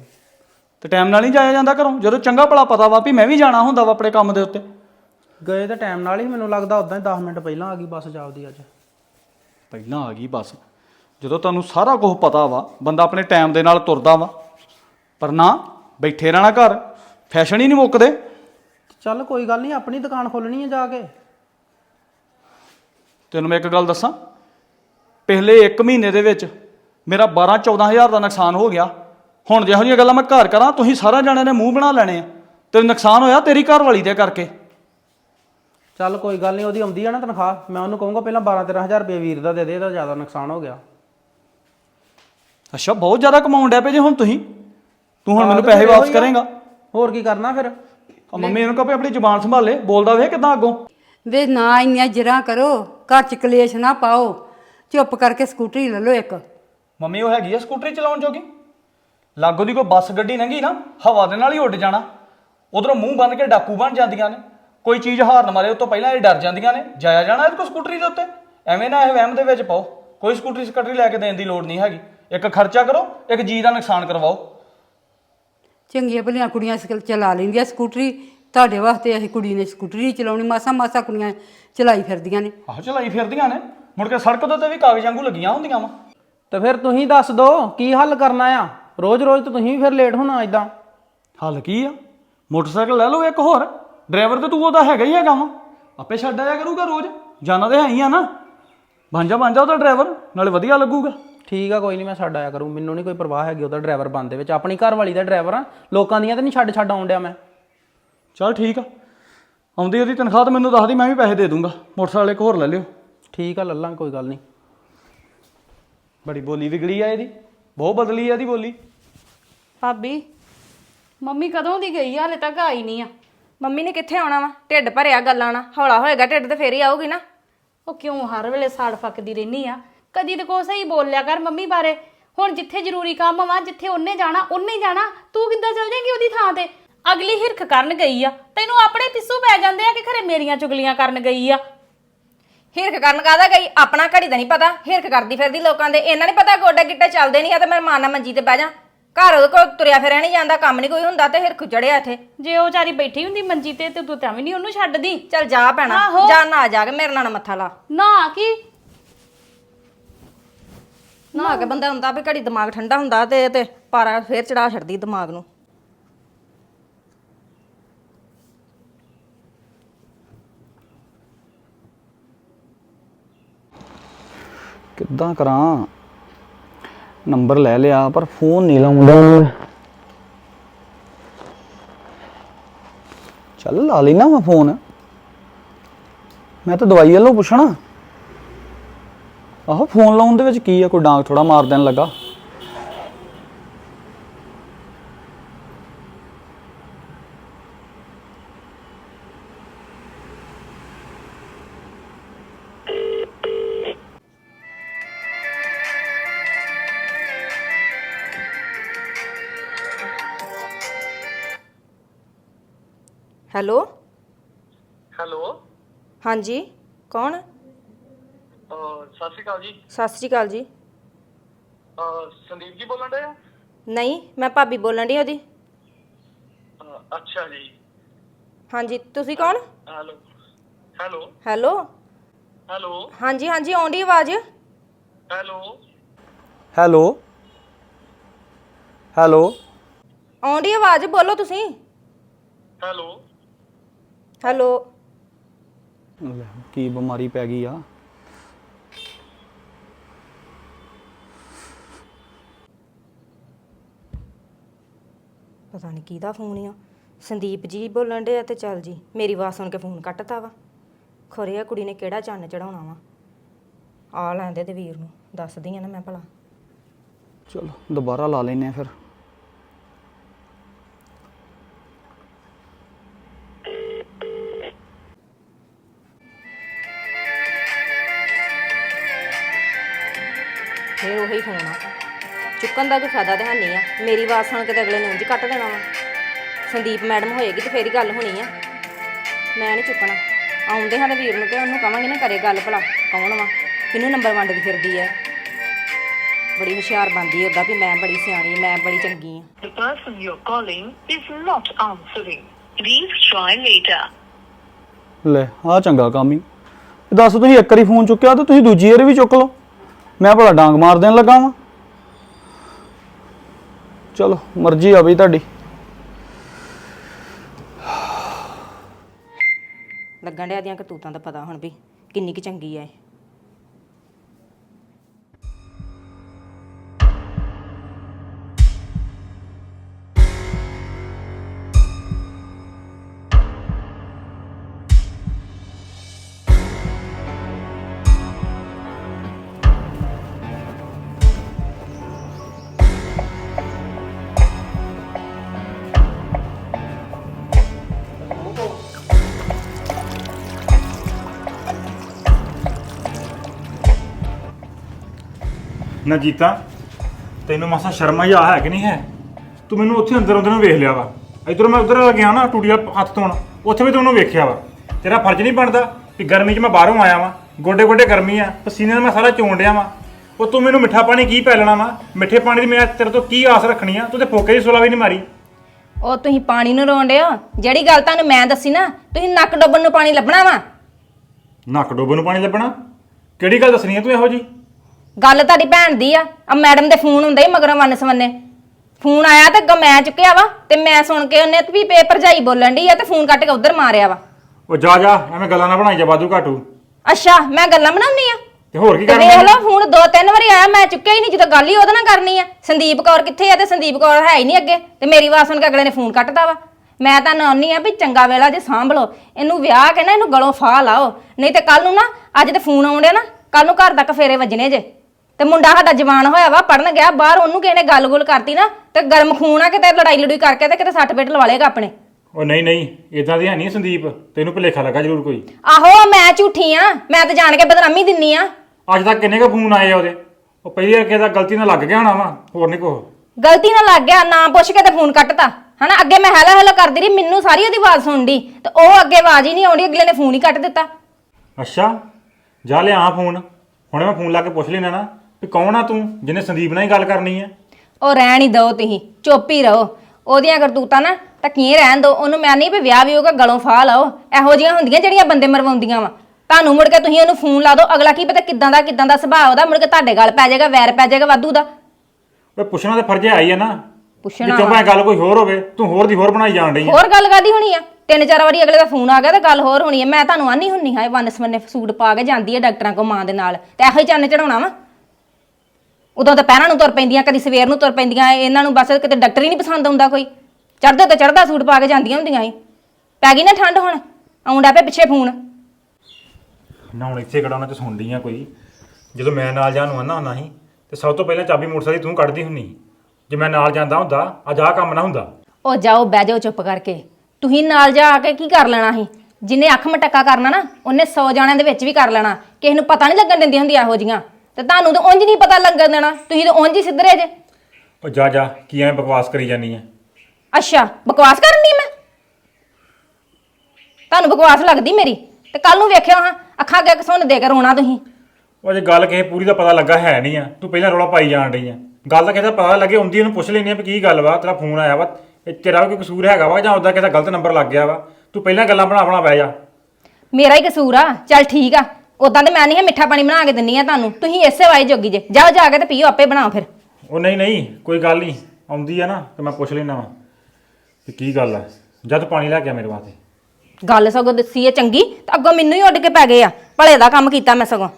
ਤੇ ਟਾਈਮ ਨਾਲ ਨਹੀਂ ਜਾਇਆ ਜਾਂਦਾ ਘਰੋਂ? ਜਦੋਂ ਚੰਗਾ ਭਲਾ ਪਤਾ ਵਾ ਵੀ ਮੈਂ ਵੀ ਜਾਣਾ ਹੁੰਦਾ ਵਾ ਆਪਣੇ ਕੰਮ ਦੇ ਉੱਤੇ। ਗਏ ਤਾਂ ਟਾਈਮ ਨਾਲ ਹੀ ਮੈਨੂੰ ਲੱਗਦਾ ਉਦਾਂ ਹੀ 10 ਮਿੰਟ ਪਹਿਲਾਂ ਆ ਗਈ ਬੱਸ ਜਾਪਦੀ ਅੱਜ। ਪਹਿਲਾਂ ਆ ਗਈ ਬਸ। ਜਦੋਂ ਤੁਹਾਨੂੰ ਸਾਰਾ ਕੁਝ ਪਤਾ ਵਾ ਬੰਦਾ ਆਪਣੇ ਟਾਈਮ ਦੇ ਨਾਲ ਤੁਰਦਾ ਵਾ। ਪਰ ਨਾ ਬੈਠੇ ਰਹਿਣਾ ਘਰ ਫੈਸ਼ਨ ਹੀ ਨਹੀਂ ਮੁੱਕਦੇ। ਚੱਲ ਕੋਈ ਗੱਲ ਨਹੀਂ ਆਪਣੀ ਦੁਕਾਨ ਖੋਲਣੀ ਹੈ ਜਾ ਕੇ। ਤੈਨੂੰ ਮੈਂ ਇੱਕ ਗੱਲ ਦੱਸਾਂ ਪਿਛਲੇ 1 ਮਹੀਨੇ ਦੇ ਵਿੱਚ ਮੇਰਾ 12 14000 ਦਾ ਨੁਕਸਾਨ ਹੋ ਗਿਆ। ਹੁਣ ਜਿਹੋ ਜਿਹੀਆਂ ਗੱਲਾਂ ਮੈਂ ਘਰ ਕਰਾਂ ਤੁਸੀਂ ਸਾਰਾ ਜਾਣਿਆਂ ਨੇ ਮੂੰਹ ਬਣਾ ਲੈਣੇ ਆ। ਤੇ ਨੁਕਸਾਨ ਹੋਇਆ ਤੇਰੀ ਘਰ ਵਾਲੀ ਦੇ ਕਰਕੇ। ਚੱਲ ਕੋਈ ਗੱਲ ਨਹੀਂ ਉਹਦੀ ਆਉਂਦੀ ਆ ਨਾ ਤਨਖਾਹ ਮੈਂ ਉਹਨੂੰ ਕਹੂੰਗਾ ਪਹਿਲਾਂ 12 13000 ਰੁਪਏ ਵੀਰ ਦਾ ਦੇ ਦੇ ਇਹਦਾ ਜ਼ਿਆਦਾ ਨੁਕਸਾਨ ਹੋ ਗਿਆ। ਅੱਛਾ ਬਹੁਤ ਜ਼ਿਆਦਾ ਕਮਾਉਣ ਡਿਆ ਪਏ ਜੇ ਹੁਣ ਤੁਸੀਂ। ਤੂੰ ਹੁਣ ਮੈਨੂੰ ਪੈਸੇ ਵਾਪਸ ਉਹੀ। ਕਰੇਗਾ। ਹੋਰ ਕੀ ਕਰਨਾ ਫਿਰ? ਆ ਮੰਮੀ ਇਹਨੂੰ ਕਹੋ ਵੀ ਆਪਣੀ ਜ਼ੁਬਾਨ ਸੰਭਾਲੇ ਬੋਲਦਾ ਵੇ ਕਿਦਾਂ ਅੱਗੋਂ? ਵੇ ਨਾ ਇੰਨੀਆਂ ਜਰਾ ਕਰੋ ਘਰ ਚ ਕਲੇਸ਼ ਨਾ ਪਾਓ। ਚੁੱਪ ਕਰਕੇ ਸਕੂਟਰੀ ਲੈ ਲਓ ਇੱਕ। ਮੰਮੀ ਉਹ ਹੈਗੀ ਆ ਸਕੂਟਰੀ ਚਲਾਉਣ ਜੋਗੀ? ਲਾਗੋ ਦੀ ਕੋਈ ਬੱਸ ਗੱਡੀ ਲੰਘੀ ਨਾ ਹਵਾ ਦੇ ਨਾਲ ਹੀ ਉੱਡ ਜਾਣਾ। ਉਧਰੋਂ ਮੂੰਹ ਬੰਨ ਕੇ ਡਾਕੂ ਬਣ ਜਾਂਦੀਆਂ ਨੇ। ਕੋਈ ਚੀਜ਼ ਹਾਰਨ ਮਾਰੇ ਉਸ ਤੋਂ ਪਹਿਲਾਂ ਇਹ ਡਰ ਜਾਂਦੀਆਂ ਨੇ। ਜਾਇਆ ਜਾਣਾ ਇਹਦੇ ਕੋਲ ਸਕੂਟਰੀ ਦੇ ਉੱਤੇ? ਐਵੇਂ ਨਾ ਇਹ ਵਹਿਮ ਦੇ ਵਿੱਚ ਪਾਓ। ਕੋਈ ਸਕੂਟਰੀ ਸਕਟਰੀ ਲੈ ਕੇ ਦੇਣ ਦੀ ਲੋੜ ਨਹੀਂ ਹੈਗੀ। ਇੱਕ ਖਰਚਾ ਕਰੋ ਇੱਕ ਜੀ ਦਾ ਨੁਕਸਾਨ ਕਰਵਾਓ। ਚੰਗੀਆਂ ਭਲੀਆਂ ਕੁੜੀਆਂ ਸਕਲ ਚਲਾ ਲੈਂਦੀਆਂ। ਸਕੂਟਰੀ ਤੁਹਾਡੇ ਵਾਸਤੇ ਅਸੀਂ ਕੁੜੀ ਨੇ ਸਕੂਟਰੀ ਨਹੀਂ ਚਲਾਉਣੀ ਮਾਸਾ ਮਾਸਾ ਕੁੜੀਆਂ ਚਲਾਈ ਫਿਰਦੀਆਂ ਨੇ। ਆਹੋ ਚਲਾਈ ਫਿਰਦੀਆਂ ਨੇ। ਮੁੜ ਕੇ ਸੜਕ ਦੇ ਉੱਤੇ ਵੀ ਕਾਗਜ਼ ਵਾਂਗੂ ਲੱਗੀਆਂ ਹੁੰਦੀਆਂ ਵਾ। ਤੇ ਫਿਰ ਤੁਸੀਂ ਦੱਸ ਦਿਓ ਕੀ ਹੱਲ ਕਰਨਾ ਆ? ਰੋਜ਼-ਰੋਜ਼ ਤਾਂ ਤੁਸੀਂ ਵੀ ਫਿਰ ਲੇਟ ਹੋਣਾ ਇਦਾਂ ਹੱਲ ਕੀ ਆ? ਮੋਟਰਸਾਈਕਲ ਲੈ ਲਓ ਇੱਕ ਹੋਰ। ਡਰਾਈਵਰ ਤੇ ਤੂੰ ਉਹਦਾ ਹੈਗਾ ਹੀ ਹੈਗਾ ਵਾ। ਆਪੇ ਛੱਡ ਆਇਆ ਕਰੂਗਾ ਰੋਜ਼। ਜਾਣਾ ਤੇ ਹੈ ਹੀ ਆ ਨਾ। ਬਾਂਝਾ ਬਾਂਝਾ ਉਹਦਾ ਡਰਾਈਵਰ ਨਾਲੇ ਵਧੀਆ ਲੱਗੂਗਾ। ਠੀਕ ਆ ਕੋਈ ਨਹੀਂ ਮੈਂ ਛੱਡ ਆਇਆ ਕਰੂੰ। ਮੈਨੂੰ ਨਹੀਂ ਕੋਈ ਪਰਵਾਹ ਹੈਗੀ ਉਹਦਾ ਡਰਾਈਵਰ ਬਣ ਦੇ ਵਿੱਚ। ਆਪਣੀ ਘਰ ਵਾਲੀ ਦਾ ਡਰਾਈਵਰ ਆ। ਲੋਕਾਂ ਦੀਆਂ ਤਾਂ ਨਹੀਂ ਛੱਡ ਛੱਡ ਆਉਣ ਡਿਆ ਮੈਂ। ਚਲ ਠੀਕ ਆ। ਆਉਂਦੀ ਉਹਦੀ ਤਨਖਾਹ ਤਾਂ ਮੈਨੂੰ ਦੱਸਦੀ ਮੈਂ ਵੀ ਪੈਸੇ ਦੇ ਦੂੰਗਾ। ਮੋਟਰਸਾਈਕਲ ਇੱਕ ਹੋਰ ਲੈ ਲਿਓ। ਠੀਕ ਆ ਲੱਲਾਂ ਕੋਈ ਗੱਲ ਨਹੀਂ ਬੜੀ ਬੋਲੀ ਵਿਗੜੀ ਆ ਇਹਦੀ। ਬਹੁਤ ਬਦਲੀ ਆ ਇਹਦੀ ਬੋਲੀ। ਭਾਬੀ ਮੰਮੀ ਕਦੋਂ ਦੀ ਗਈ ਆ? ਹਲੇ ਤੱਕ ਆਈ ਨਹੀਂ ਆ। ਮੰਮੀ ਨੇ ਕਿੱਥੇ ਆਉਣਾ ਵਾ? ਢਿੱਡ ਭਰਿਆ ਗੱਲਾਂ ਨਾਲ। ਹੌਲਾ ਹੋਏਗਾ ਢਿੱਡ ਤੇ ਫੇਰ ਹੀ ਆਊਗੀ ਨਾ। ਉਹ ਕਿਉਂ ਹਰ ਵੇਲੇ ਸਾੜ ਫੱਕਦੀ ਰਹਿਨੀ ਆ? ਕਦੀ ਤੇ ਕੋ ਸਹੀ ਬੋਲਿਆ ਕਰ ਮੰਮੀ ਬਾਰੇ। ਹੁਣ ਜਿੱਥੇ ਜ਼ਰੂਰੀ ਕੰਮ ਵਾ ਜਿੱਥੇ ਉਹਨੇ ਜਾਣਾ ਉਹਨੇ ਹੀ ਜਾਣਾ। ਤੂੰ ਕਿੱਦਾਂ ਚਲ ਜਾਏਂਗੀ ਉਹਦੀ ਥਾਂ ਤੇ? ਅਗਲੀ ਹਿਰਖ ਕਰਨ ਗਈ ਆ। ਤੈਨੂੰ ਆਪਣੇ ਪਿੱਸੂ ਪੈ ਜਾਂਦੇ ਆ ਕਿ ਖਰੇ ਮੇਰੀਆਂ ਚੁਗਲੀਆਂ ਕਰਨ ਗਈ ਆ? ਹਿਰਖ ਕਰਨ ਕਾਦਾ ਗਈ? ਆਪਣਾ ਘੜੀ ਦਾ ਨਹੀਂ ਪਤਾ। ਹਿਰਖ ਕਰਦੀ ਫਿਰਦੀ ਲੋਕਾਂ ਦੇ। ਇਹਨਾਂ ਨਹੀਂ ਪਤਾ ਗੋਡੇ ਗਿੱਟੇ ਚੱਲਦੇ ਨਹੀਂ ਆ ਤੇ ਮੈਂ ਮਾਨਾ ਮੰਜੀ ਤੇ ਬਹਿ ਜਾ। ਘਰ ਉਹਦੇ ਕੋਲ ਤੁਰਿਆ ਫਿਰਿਆ ਨਹੀਂ ਜਾਂਦਾ ਕੰਮ ਨਹੀਂ ਕੋਈ ਹੁੰਦਾ ਤੇ ਹਿਰਖ ਚੜਿਆ ਇੱਥੇ। ਜੇ ਉਹ ਵਿਚਾਰੀ ਬੈਠੀ ਹੁੰਦੀ ਮੰਜੀ ਤੇ ਤੇ ਤੂੰ ਤਾਂ ਵੀ ਨਹੀਂ ਉਹਨੂੰ ਛੱਡਦੀ। ਚੱਲ ਜਾ ਪੈਣਾ ਆਹੋ। ਜਾ ਨਾ ਜਾ ਕੇ ਮੇਰੇ ਨਾਲ ਨਾ ਮੱਥਾ ਲਾ। ਨਾ ਕੀ? ਨਾ ਕੇ ਬੰਦਾ ਹੁੰਦਾ ਵੀ ਘੜੀ ਦਿਮਾਗ ਠੰਡਾ ਹੁੰਦਾ ਤੇ ਤੇ ਪਾਰਾ ਫੇਰ ਚੜਾ ਛੱਡਦੀ ਦਿਮਾਗ ਨੂੰ। ਕਿੱਦਾਂ ਕਰਾਂ? ਨੰਬਰ ਲੈ ਲਿਆ, ਪਰ ਫੋਨ ਨਹੀਂ ਲਾਉਂਦਾ। ਉਹਨੂੰ ਚੱਲ ਲਾ ਲੈਣਾ ਮੈਂ ਫੋਨ। ਮੈਂ ਤਾਂ ਦਵਾਈ ਵੱਲੋਂ ਪੁੱਛਣਾ। ਆਹੋ ਫੋਨ ਲਾਉਣ ਦੇ ਵਿੱਚ ਕੀ ਆ? ਕੋਈ ਡਾਂਗ ਥੋੜਾ ਮਾਰ ਦੇਣ ਲੱਗਾ। ਹੈਲੋ? ਹੈਲੋ? ਹਾਂਜੀ ਕੌਣ? ਸਤਿ ਸ਼੍ਰੀ ਅਕਾਲ ਜੀ। ਸਤਿ ਸ੍ਰੀ ਅਕਾਲ ਜੀ। ਅਹ ਸੰਦੀਪ ਜੀ ਬੋਲਣ ਦੇ ਆ? ਨਹੀਂ ਮੈਂ ਭਾਬੀ ਬੋਲਣ ਦੀ ਉਹਦੀ। ਅਹ ਅੱਛਾ ਜੀ। ਹਾਂਜੀ ਤੁਸੀਂ ਕੌਣ? Hello hello. ਹੈਲੋ। ਹੈਲੋ। ਹਾਂਜੀ ਹਾਂਜੀ ਆਉਂਦੀ ਆਵਾਜ਼? ਹੈਲੋ। ਹੈਲੋ। ਹੈਲੋ। ਆਉਂਦੀ ਆਵਾਜ਼ ਬੋਲੋ ਤੁਸੀਂ। ਹੈਲੋ। ਹੈਲੋ। ਲੈ, ਕੀ ਬਿਮਾਰੀ ਪੈ ਗਈ ਆ? ਪਤਾ ਨਹੀਂ ਕਿਹਦਾ ਫੋਨ ਆ। ਸੰਦੀਪ ਜੀ ਬੋਲਣ ਦੇ ਆ ਤੇ ਚੱਲ ਜੀ ਮੇਰੀ ਆਵਾਜ਼ ਸੁਣ ਕੇ ਫੋਨ ਕੱਟਤਾ ਵਾ। ਖਰੇ ਆ ਕੁੜੀ ਨੇ ਕਿਹੜਾ ਚੰਨ ਚੜਾਉਣਾ ਵਾ। ਆ ਲੈਂਦੇ ਤੇ ਵੀਰ ਨੂੰ ਦੱਸਦੀ ਆ ਨਾ ਮੈਂ ਭਲਾ। ਚਲੋ ਦੁਬਾਰਾ ਲਾ ਲੈਨੇ ਆ ਫਿਰ। ਫੇਰ ਉਹੀ ਫੋਨ ਆ। ਚੁੱਕਣ ਦਾ ਕੋਈ ਫਾਇਦਾ ਤੇ ਨਹੀਂ ਆ। ਮੇਰੀ ਆਵਾਜ਼ ਸੁਣ ਕੇ ਤੇ ਅਗਲੇ ਨੇ ਉਂਝ ਕੱਟ ਦੇਣਾ ਵਾ। ਸੰਦੀਪ ਮੈਡਮ ਹੋਏਗੀ ਤੇ ਫੇਰ ਹੀ ਗੱਲ ਹੋਣੀ ਆ। ਮੈਂ ਨਹੀਂ ਚੁੱਕਣਾ। ਆਉਂਦੇ ਹਾਂ ਤੇ ਵੀਰ ਨੂੰ ਤੇ ਉਹਨੂੰ ਕਵਾਂਗੇ ਨਾ ਕਰੇ ਗੱਲ ਭਲਾ ਕੌਣ ਵਾ? ਕਿਹਨੂੰ ਨੰਬਰ ਵੰਡਦੀ ਫਿਰਦੀ ਐ? ਬੜੀ ਹੁਸ਼ਿਆਰ ਬੰਦੀ ਉਹਦਾ ਵੀ ਮੈਂ ਬੜੀ ਸਿਆਣੀ ਮੈਂ ਬੜੀ ਚੰਗੀ ਆ। The person you're calling is not answering. Please try later. ਲੈ ਆ ਚੰਗਾ ਕੰਮ ਹੀ ਦੱਸ ਤੁਸੀਂ ਇੱਕ ਵਾਰੀ ਫੋਨ ਚੁੱਕਿਆ ਤੇ ਤੁਸੀਂ ਦੂਜੀ ਵਾਰੀ ਵੀ ਚੁੱਕ ਲਓ। ਮੈਂ ਭਲਾ ਡਾਂਗ ਮਾਰ ਦੇਣ ਲੱਗਾ ਵਾਂ। ਚਲੋ, ਮਰਜ਼ੀ ਆ ਬਈ ਤੁਹਾਡੀ ਲੱਗਣ ਡਿਆ ਦੀਆਂ ਕਰਤੂਤਾਂ ਦਾ ਪਤਾ ਹੁਣ ਵੀ ਕਿੰਨੀ ਕੁ ਚੰਗੀ ਆ ਇਹ। ਨਾ ਜੀਤਾ ਤੈਨੂੰ ਮਾਸਾ ਸ਼ਰਮ ਹੀ ਆ ਹੈ ਕਿ ਨਹੀਂ ਹੈ? ਤੂੰ ਮੈਨੂੰ ਉੱਥੇ ਅੰਦਰ ਅੰਦਰ ਨੂੰ ਵੇਖ ਲਿਆ ਵਾ। ਇਧਰੋਂ ਮੈਂ ਉਧਰ ਗਿਆ ਨਾ ਟੂਟੀ ਵਾਲਾ ਹੱਥ ਧੋਣ ਉੱਥੇ ਵੀ ਤੂੰ ਉਹਨੂੰ ਵੇਖਿਆ ਵਾ। ਤੇਰਾ ਫਰਜ਼ ਨਹੀਂ ਬਣਦਾ ਕਿ ਗਰਮੀ 'ਚ ਮੈਂ ਬਾਹਰੋਂ ਆਇਆ ਵਾਂ। ਗੋਡੇ ਗੋਡੇ ਗਰਮੀ ਆ ਪਸੀਨੇ ਨਾਲ ਮੈਂ ਸਾਰਾ ਚੋਣ ਡਿਆ ਵਾਂ। ਉਹ ਤੂੰ ਮੈਨੂੰ ਮਿੱਠਾ ਪਾਣੀ ਕੀ ਪੈ ਲੈਣਾ ਵਾ? ਮਿੱਠੇ ਪਾਣੀ ਦੀ ਮੈਂ ਤੇਰੇ ਤੋਂ ਕੀ ਆਸ ਰੱਖਣੀ ਆ? ਤੂੰ ਤੇ ਫੋਕੇ ਦੀ ਸੁਲਾ ਵੀ ਨਹੀਂ ਮਾਰੀ। ਉਹ ਤੁਸੀਂ ਪਾਣੀ ਨੂੰ ਰੋਂਦੇ ਹੋ? ਜਿਹੜੀ ਗੱਲ ਤੁਹਾਨੂੰ ਮੈਂ ਦੱਸੀ ਨਾ ਤੁਸੀਂ ਨੱਕ ਡੁੱਬਣ ਨੂੰ ਪਾਣੀ ਲੱਭਣਾ ਵਾ। ਨੱਕ ਡੋਬੇ ਨੂੰ ਪਾਣੀ ਲੱਭਣਾ? ਕਿਹੜੀ ਗੱਲ ਦੱਸਣੀ ਆ ਤੂੰ ਇਹੋ ਜੀ ਗੱਲ ਤੁਹਾਡੀ ਭੈਣ ਦੀ ਆ। ਆ ਮੈਡਮ ਦੇ ਫੋਨ ਹੁੰਦੇ ਹੀ ਮਗਰੋਂ ਵੰਨ ਸਵੰਨੇ। ਫੋਨ ਆਇਆ ਤੇ ਅੱਗੋਂ ਮੈਂ ਚੁੱਕਿਆ ਵਾ ਤੇ ਮੈਂ ਸੁਣ ਕੇ ਉਹਨੇ ਵੀ ਪੇਪਰ ਜਾਈ ਬੋਲਣ ਦੀ ਆ ਤੇ ਫੋਨ ਕੱਟ ਕੇ ਉਧਰ ਮਾਰਿਆ ਵਾ। ਉਹ ਜਾ ਜਾ ਐਵੇਂ ਗੱਲਾਂ ਨਾ ਬਣਾਈ ਜਾ ਬਾਦੂ ਘਾਟੂ। ਅੱਛਾ ਮੈਂ ਗੱਲਾਂ ਬਣਾਉਣੀ ਆ। ਤੇ ਹੋਰ ਕੀ ਤੇ ਕਰਨੀ ਵੇਖ? ਲਓ ਫੋਨ ਦੋ ਤਿੰਨ ਵਾਰੀ ਆਇਆ ਮੈਂ ਚੁੱਕਿਆ ਹੀ ਨਹੀਂ ਜਦੋਂ ਗੱਲ ਹੀ ਉਹਦੇ ਨਾਲ ਕਰਨੀ ਆ। ਸੰਦੀਪ ਕੌਰ ਕਿੱਥੇ ਆ ਤੇ ਸੰਦੀਪ ਕੌਰ ਹੈ ਹੀ ਨਹੀਂ ਅੱਗੇ। ਤੇ ਮੇਰੀ ਆਵਾਜ਼ ਸੁਣ ਕੇ ਅਗਲੇ ਨੇ ਫੋਨ ਕੱਟਦਾ ਵਾ। ਮੈਂ ਤਾਂ ਨਾਨੀ ਆ ਵੀ ਚੰਗਾ ਵੇਲਾ ਜੇ ਸਾਂਭ ਲਓ ਇਹਨੂੰ ਵਿਆਹ ਕੇ ਨਾ ਇਹਨੂੰ ਗਲੋਂ ਫਾਹ ਲਾਓ। ਨਹੀਂ ਤੇ ਕੱਲ ਨੂੰ ਨਾ ਅੱਜ ਤੇ ਫੋਨ ਆਉਂਦੇ ਨਾ ਕੱਲ ਨੂੰ ਘਰ ਤੱਕ ਫੇਰੇ ਵੱਜਣੇ ਜੇ। ਤੇ ਮੁੰਡਾ ਸਾਡਾ ਜਵਾਨ ਹੋਇਆ ਵਾ ਪੜਨ ਗਿਆ ਬਾਹਰ ਉਹਨੂੰ ਕਿਸੇ ਨੇ ਗੱਲ-ਗੁਲ ਕਰਤੀ ਨਾ ਤੇ ਗਰਮ ਖੂਨ ਆ ਕਿਤੇ ਲੜਾਈ ਲੜੂਈ ਕਰਕੇ ਤੇ ਕਿਤੇ ਸੱਟ ਪੇਟ ਲਵਾ ਲੇਗਾ ਆਪਣੇ। ਉਹ ਨਹੀਂ ਨਹੀਂ ਇਦਾਂ ਦੀ ਹੈ ਨਹੀਂ ਸੰਦੀਪ ਤੈਨੂੰ ਭੁਲੇਖਾ ਲੱਗਾ ਜ਼ਰੂਰ ਕੋਈ। ਆਹੋ ਮੈਂ ਝੂਠੀ ਆ ਮੈਂ ਤਾਂ ਜਾਣ ਕੇ ਬਦਨਾਮੀ ਦਿੰਨੀ ਆ। ਅੱਜ ਤੱਕ ਕਿੰਨੇ ਕੁ ਫੋਨ ਆਏ ਆ ਉਹਦੇ? ਉਹ ਪਹਿਲੀ ਵਾਰ ਕਿਸੇ ਦਾ ਗਲਤੀ ਨਾਲ ਲੱਗ ਗਿਆ ਹੋਣਾ ਵਾ ਹੋਰ ਨਹੀਂ ਕੁਛ। ਗਲਤੀ ਨਾਲ ਲੱਗ ਗਿਆ ਨਾ ਪੁੱਛ ਕੇ ਤੇ ਫੋਨ ਕੱਟਤਾ। ਹਨਾ ਅੱਗੇ ਮੈਂ ਹੈਲੋ ਹੈਲੋ ਕਰਦੀ ਰਹੀ ਮੈਨੂੰ ਸਾਰੀ ਉਹਦੀ ਆਵਾਜ਼ ਸੁਣਦੀ ਤੇ ਉਹ ਅੱਗੇ ਆਵਾਜ਼ ਹੀ ਨਹੀਂ ਆਉਂਦੀ ਅਗਲੇ ਨੇ ਫੋਨ ਹੀ ਕੱਟ ਦਿੱਤਾ। ਅੱਛਾ ਜਾ ਲਿਆ ਫੋਨ ਹੁਣੇ ਮੈਂ ਫੋਨ ਲਾ ਕੇ ਪੁੱਛ ਲੈਣਾ ਨਾ। ਵੀ ਕੌਣ ਆ ਤੂੰ ਜਿਹਨੇ ਸੰਦੀਪ ਨਾਲ ਹੀ ਗੱਲ ਕਰਨੀ ਹੈ ਉਹ ਰਹਿਣ ਹੀ ਦਿਓ ਤੁਸੀਂ ਚੁੱਪ ਹੀ ਰਹੋ। ਉਹਦੀਆਂ ਕਰਤੂਤਾਂ ਨਾ ਟਕੀਆਂ ਰਹਿਣ ਦਿਓ। ਉਹਨੂੰ ਮੈਂ ਨਹੀਂ ਵੀ ਵਿਆਹ ਵੀ ਹੋਗਾ ਗਲੋਂ ਫਾਹ ਲਾਓ। ਇਹੋ ਜੀਆਂ ਹੁੰਦੀਆਂ ਜਿਹੜੀਆਂ ਬੰਦੇ ਮਰਵਾਉਂਦੀਆਂ ਵਾ। ਤੁਹਾਨੂੰ ਮੁੜ ਕੇ ਤੁਸੀਂ ਉਹਨੂੰ ਫੋਨ ਲਾ ਦਿਓ। ਅਗਲਾ ਕੀ ਪਤਾ ਕਿੱਦਾਂ ਦਾ ਕਿੱਦਾਂ ਦਾ ਸੁਭਾਅ ਉਹਦਾ ਮੁੜ ਕੇ ਤੁਹਾਡੇ ਗੱਲ ਪੈ ਜਾਏਗਾ ਵੈਰ ਪੈ ਜਾਏਗਾ ਵਾਧੂ ਦਾ। ਓਏ ਪੁੱਛਣਾ ਤੇ ਫਰਜ਼ ਹੈ ਹੀ ਨਾ। ਪੁੱਛਣਾ ਵਿੱਚੋਂ ਭਾਵੇਂ ਗੱਲ ਕੋਈ ਹੋਰ ਹੋਵੇ ਤੂੰ ਹੋਰ ਦੀ ਹੋਰ ਬਣਾਈ ਜਾਣ ਰਹੀ ਹੈ ਹੋਰ ਗੱਲ ਕਾਦੀ ਹੋਣੀ ਆ? ਤਿੰਨ ਚਾਰ ਵਾਰੀ ਅਗਲੇ ਦਾ ਫੋਨ ਆ ਗਿਆ ਤੇ ਗੱਲ ਹੋਰ ਹੋਣੀ ਆ। ਮੈਂ ਤੁਹਾਨੂੰ ਆਨੀ ਹੁੰਨੀ ਹਾਂ ਵਨ ਸਵੰਨੇ ਸੂਟ ਪਾ ਕੇ ਜਾਂਦੀ ਹੈ ਡਾਕਟਰਾਂ ਕੋਲ ਮਾਂ ਦੇ ਨਾਲ। ਤੇ ਇਹੋ ਹੀ ਚੰਨ ਚੜਾਉਣਾ ਵਾ। ਉਦੋਂ ਤਾਂ ਪੈਰਾਂ ਨੂੰ ਤੁਰ ਪੈਂਦੀਆਂ ਕਦੀ ਸਵੇਰ ਨੂੰ ਤੁਰ ਪੈਂਦੀਆਂ ਇਹਨਾਂ ਨੂੰ ਬਸ ਕਿਤੇ ਡਾਕਟਰ ਹੀ ਨਹੀਂ ਪਸੰਦ ਆਉਂਦਾ ਕੋਈ। ਚੜਦੇ ਤੇ ਚੜਦਾ ਸੂਟ ਪਾ ਕੇ ਜਾਂਦੀਆਂ ਹੁੰਦੀਆਂ ਸੀ। ਪੈ ਗਈ ਨਾ ਠੰਡ ਹੁਣ ਆਉਂਦਾ ਪਿਆ ਪਿੱਛੇ ਫੋਨ। ਨਾ ਹੁਣ ਇੱਥੇ ਕਿਹੜਾ ਉਹਨਾਂ ਚ ਸੁਣਦੀ ਆ ਕੋਈ। ਜਦੋਂ ਮੈਂ ਨਾਲ ਜਾਣ ਨੂੰ ਆਨਾ ਹੁੰਦਾ ਸੀ ਤੇ ਸਭ ਤੋਂ ਪਹਿਲਾਂ ਚਾਬੀ ਮੋਟਰਸਾਈਕਲ ਦੀ ਤੂੰ ਕੱਢਦੀ ਹੁੰਨੀ। ਜੇ ਮੈਂ ਨਾਲ ਜਾਂਦਾ ਹੁੰਦਾ ਅੱਜ ਆਹ ਕੰਮ ਨਾ ਹੁੰਦਾ। ਉਹ ਜਾਓ ਬਹਿ ਜਾਓ ਚੁੱਪ ਕਰਕੇ। ਤੁਸੀਂ ਨਾਲ ਜਾ ਕੇ ਕੀ ਕਰ ਲੈਣਾ ਸੀ? ਜਿਨੇ ਅੱਖ ਮਟੱਕਾ ਕਰਨਾ ਨਾ ਉਹਨੇ 100 ਜਾਣਿਆਂ ਦੇ ਵਿੱਚ ਵੀ ਕਰ ਲੈਣਾ। ਕਿਸੇ ਨੂੰ ਪਤਾ ਨਹੀਂ ਲੱਗਣ ਦਿੰਦੀਆਂ ਹੁੰਦੀਆਂ ਇਹੋ ਜੀਆਂ ਤੇ ਤੁਹਾਨੂੰ ਤਾਂ ਉਂਝ ਨਹੀਂ ਪਤਾ ਲੱਗਣ ਦੇਣਾ। ਤੁਸੀਂ ਤਾਂ ਉਂਝ ਹੀ ਸਿੱਧਰੇ ਜੇ। ਉਹ ਜਾ ਜਾ ਕੀ ਐਵੇਂ ਬਕਵਾਸ ਕਰੀ ਜਾਨੀ ਆ ਅੱਛਾ ਬਕਵਾਸ ਕਰਨੀ ਮੈਂ? ਤੁਹਾਨੂੰ ਬਕਵਾਸ ਲੱਗਦੀ ਮੇਰੀ? ਤੇ ਕੱਲ ਨੂੰ ਵੇਖਿਓ ਹਾਂ ਅੱਖਾਂ ਅੱਗੇ ਸੁਣ ਦੇ ਕੇ ਰੋਣਾ ਤੁਸੀਂ। ਉਹ ਜੇ ਗੱਲ ਕਿਸੇ ਪੂਰੀ ਦਾ ਪਤਾ ਲੱਗਾ ਹੈ ਨਹੀਂ ਆ ਤੂੰ ਪਹਿਲਾਂ ਰੌਲਾ ਪਾਈ ਜਾਣ ਰਹੀ ਆ। ਗੱਲ ਤਾਂ ਕਿਸੇ ਦਾ ਪਤਾ ਲੱਗੇ ਹੁੰਦੀ ਉਹਨੂੰ ਪੁੱਛ ਲੈਣੀ ਆ ਵੀ ਕੀ ਗੱਲ ਵਾ ਤੇਰਾ ਫੋਨ ਆਇਆ ਵਾ ਇਹ ਤੇਰਾ ਵੀ ਕੋਈ ਕਸੂਰ ਹੈਗਾ ਵਾ ਜਾਂ ਉਹਦਾ ਕਿਸੇ ਦਾ ਗਲਤ ਨੰਬਰ ਲੱਗ ਗਿਆ ਵਾ। ਤੂੰ ਪਹਿਲਾਂ ਗੱਲਾਂ ਬਣਾ ਬਣਾ ਬਹਿ ਜਾ। ਮੇਰਾ ਹੀ ਕਸੂਰ ਆ ਚੱਲ ਠੀਕ ਆ। ਉਦਾਂ ਤੇ ਮੈਂ ਨਹੀਂ ਮਿੱਠਾ ਪਾਣੀ ਬਣਾ ਕੇ ਦਿੰਨੀ ਆ ਤੁਹਾਨੂੰ। ਤੁਸੀਂ ਇਸੇ ਵਾਈ ਜੋਗੀ ਜੇ। ਜਾਓ ਜਾ ਕੇ ਤੇ ਪੀਓ ਆਪੇ ਬਣਾਓ ਫਿਰ। ਉਹ ਨਹੀਂ ਨਹੀਂ ਕੋਈ ਗੱਲ ਨਹੀਂ। ਆਉਂਦੀ ਆ ਨਾ ਤੇ ਮੈਂ ਪੁੱਛ ਲੈਣਾ ਵਾ। ਕਿ ਕੀ ਗੱਲ ਆ? ਜਦ ਪਾਣੀ ਲੈ ਕੇ ਆ ਮੇਰੇ ਵਾਸਤੇ। ਗੱਲ ਸਗੋਂ ਦੱਸੀ ਏ ਚੰਗੀ ਤਾਂ ਅੱਗੋਂ ਮੈਨੂੰ ਹੀ ਉੱਡ ਕੇ ਪੈ ਗਏ ਆ। ਭਲੇ ਦਾ ਕੰਮ ਕੀਤਾ ਮੈਂ ਸਗੋਂ।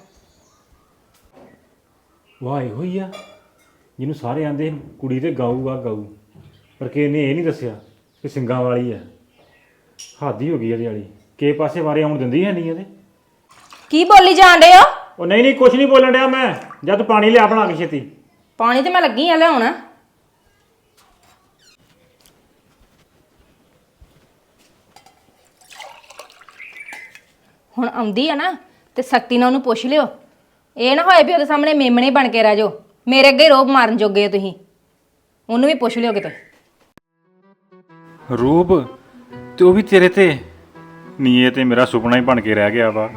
ਵਾਹ ਇਹੋ ਹੀ ਆ। ਜਿਹਨੂੰ ਸਾਰੇ ਆਂਦੇ ਕੁੜੀ ਤੇ ਗਾਊ ਆ ਗਾਊ। ਪਰ ਕਿ ਇਹਨੇ ਇਹ ਨਹੀਂ ਦੱਸਿਆ ਕਿ ਸਿੰਗਾਂ ਵਾਲੀ ਆ। ਹੱਦ ਹੀ ਗਈ ਇਹਦੀ ਵਾਲੀ ਕੇ ਪਾਸੇ ਵਾਰੇ ਆਉਣ ਦਿੰਦੀ ਹੈ ਨਹੀਂ ਇਹਦੇ। ਕੀ ਬੋਲੀ ਜਾਂਦੇ ਹੋ? ਉਹ ਨਹੀਂ ਨਹੀਂ ਕੁਝ ਨਹੀਂ ਬੋਲਣ ਡਿਆ ਮੈਂ। ਜਦ ਪਾਣੀ ਲਿਆ ਬਣਾ ਕੇ ਛੇਤੀ। ਪਾਣੀ ਤੇ ਮੈਂ ਲੱਗੀ ਆ ਲਿਆਉਣ। ਹੁਣ ਆਉਂਦੀ ਆ ਨਾ ਤੇ ਸਖਤੀ ਨਾਲ ਉਹਨੂੰ ਪੁੱਛ ਲਿਓ। ਇਹ ਨਾ ਹੋਏ ਵੀ ਉਹਦੇ ਸਾਹਮਣੇ ਮੇਮਣੇ ਬਣ ਕੇ ਰਹਿ ਜਾਓ। ਮੇਰੇ ਅੱਗੇ ਰੋਬ ਮਾਰਨ ਜੋਗੇ ਆ ਤੁਸੀਂ। ਉਹਨੂੰ ਵੀ ਪੁੱਛ ਲਿਓ ਕਿਤੇ। ਰੂਪ ਤੇ ਉਹ ਵੀ ਤੇਰੇ ਤੇ? ਨਹੀਂ ਇਹ ਤੇ ਮੇਰਾ ਸੁਪਨਾ ਹੀ ਬਣ ਕੇ ਰਹਿ ਗਿਆ ਵਾ।